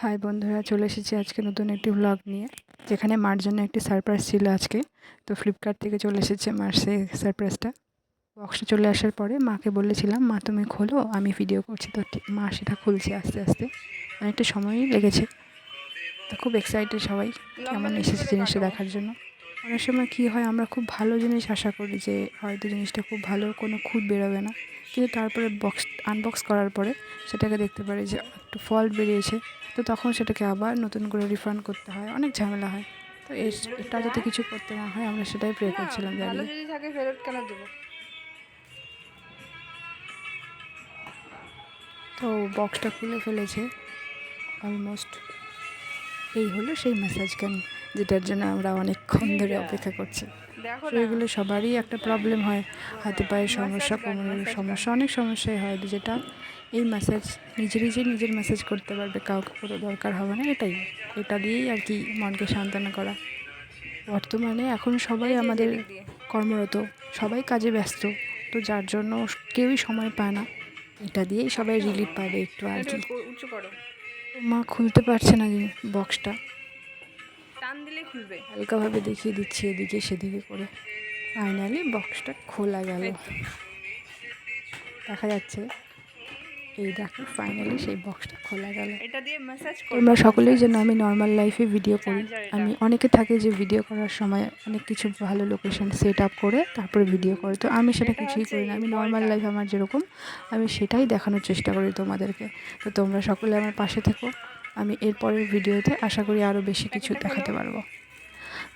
High বন্ধুরা চলে এসেছি আজকে নতুন একটি ব্লগ নিয়ে যেখানে মার জন্য একটি সারপ্রাইজ ছিল আজকে। তো ফ্লিপকার্ট থেকে চলে এসেছে মার সেই সারপ্রাইজটা বক্সটা চলে আসার পরে মাকে বলেছিলাম মা তুমি খোলো আমি ভিডিও করছি। তো ঠিক মা সেটা খুলছে আস্তে আস্তে। অনেকটা সময়ই লেগেছে। তো খুব এক্সাইটেড সবাই কেমন এসেছে জিনিসটা দেখার জন্য। অনেক সময় কী হয় আমরা খুব ভালো জিনিস আশা করি যে হয়তো জিনিসটা খুব ভালো কোনো খুঁত বেরোবে না। কিন্তু তারপরে বক্স আনবক্স করার পরে সেটাকে দেখতে পারি যে একটু ফল্ট বেরিয়েছে। তো তখন সেটাকে আবার নতুন করে রিফান্ড করতে হয়। অনেক ঝামেলা হয়। তো এটা যাতে কিছু করতে না হয় আমরা সেটাই প্রে করছিলাম দাঁড়িয়ে ফেরত কেন দেবো? তো বক্সটা খুলে ফেলেছে। অলমোস্ট এই হলো সেই ম্যাসাজ ক্যান যেটার জন্য আমরা অনেকক্ষণ ধরে অপেক্ষা করছি। এগুলো সবারই একটা প্রবলেম হয়। হাতে পায়ের সমস্যা কোমরের সমস্যা অনেক সমস্যাই হয় যেটা এই ম্যাসাজ নিজে নিজে নিজের ম্যাসাজ করতে পারবে কাউকে কোনো দরকার হবে না এটাই। এটা দিয়েই আর কি মনকে সান্ত্বনা করা। বর্তমানে এখন সবাই আমাদের কর্মরত সবাই কাজে ব্যস্ত। তো যার জন্য কেউই সময় পায় না। এটা দিয়েই সবাই রিলিফ পাবে একটু আর কি। মা খুলতে পারছে না বক্সটা টান দিলে খুলবে। হালকাভাবে দেখিয়ে দিচ্ছি এদিকে সেদিকে করে। ফাইনালি বক্সটা খোলা গেল। দেখা যাচ্ছে। এই দেখো ফাইনালি সেই বক্সটা খোলা গেল। এটা দিয়ে ম্যাসাজ করো। তোমরা সকলেই যেন আমি নর্মাল লাইফে ভিডিও করি। আমি অনেকে থাকে যে ভিডিও করার সময় অনেক কিছু ভালো লোকেশন সেট আপ করে তারপরে ভিডিও করে। তো আমি সেটা কিছুই করি না। আমি নর্মাল। লাইফ আমার যেরকম আমি সেটাই দেখানোর চেষ্টা করি তোমাদেরকে। তো তোমরা সকলে আমার পাশে থেকো। আমি এরপরের ভিডিওতে আশা করি আরও বেশি কিছু দেখাতে পারব।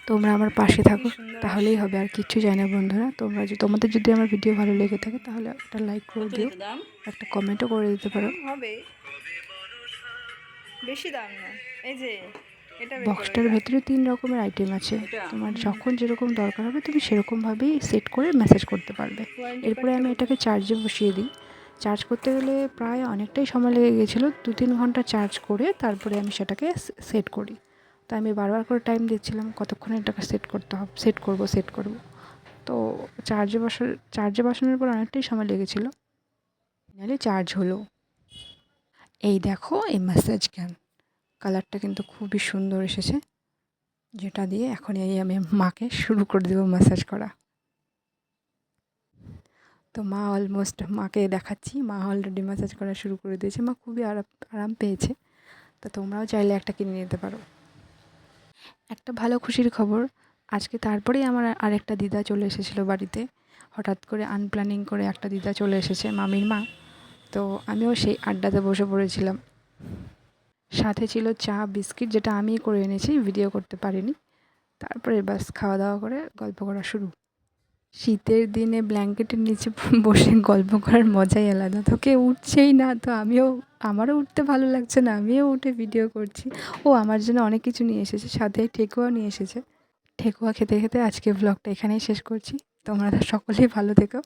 তোমরা আমার পাশে থাকো তাহলেই হবে আর কিচ্ছু চাই না বন্ধুরা। তোমরা যে তোমাদের যদি আমার ভিডিও ভালো লেগে থাকে তাহলে একটা লাইক করে দিও একটা কমেন্টও করে দিতে পারো। হবে। বেশি দাম না। এই যে বক্সটার ভেতরে তিন রকমের আইটেম আছে। তোমার যখন যেরকম দরকার হবে তুমি সেরকমভাবেই সেট করে মেসেজ করতে পারবে। এরপরে আমি এটাকে চার্জে বসিয়ে দিই। চার্জ করতে গেলে প্রায় অনেকটাই সময় লেগে গেছিল। দু তিন ঘণ্টা চার্জ করে তারপরে আমি সেটাকে সেট করি। তো আমি বারবার করে টাইম দিচ্ছিলাম, কতক্ষণে এটাকে সেট করতে হবে সেট করব সেট করব। তো চার্জে বসার চার্জে বসানোর পর অনেকটাই সময় লেগেছিলো ফাইনালি চার্জ হলো। এই দেখো, এই ম্যাসাজ ক্যান কালারটা কিন্তু খুবই সুন্দর এসেছে। যেটা দিয়ে এখন এই আমি মাকে শুরু করে দেবো ম্যাসাজ করা। তো মা অলমোস্ট মাকে দেখাচ্ছি। মা অলরেডি ম্যাসাজ করা শুরু করে দিয়েছে। মা খুবই আরাম আরাম পেয়েছে। তো তোমরাও চাইলে একটা কিনে নিতে পারো। একটা ভালো খুশির খবর, আজকে তারপরেই আমার আরেকটা দিদা চলে এসেছিল বাড়িতে। হঠাৎ করে আনপ্ল্যানিং করে একটা দিদা চলে এসেছে, মামির মা। তো আমিও সেই আড্ডাতে বসে পড়েছিলাম। সাথে ছিল চা, বিস্কিট, যেটা আমিই করে এনেছি ভিডিও করতে পারিনি। তারপরে বাস খাওয়া দাওয়া করে গল্প করা শুরু। শীতের দিনে ব্ল্যাঙ্কেটের নিচে বসে গল্প করার মজাই আলাদা। তো কেউ উঠছেই না, তো আমিও, আমারও উঠতে ভালো লাগছে না, আমিও উঠে ভিডিও করছি। ও আমার জন্য অনেক কিছু নিয়ে এসেছে সাথে ঠেকুয়াও নিয়ে এসেছে। ঠেকুয়া খেতে খেতে আজকে ব্লগটা এখানেই শেষ করছি। তোমরা সকলেই ভালো থেকো।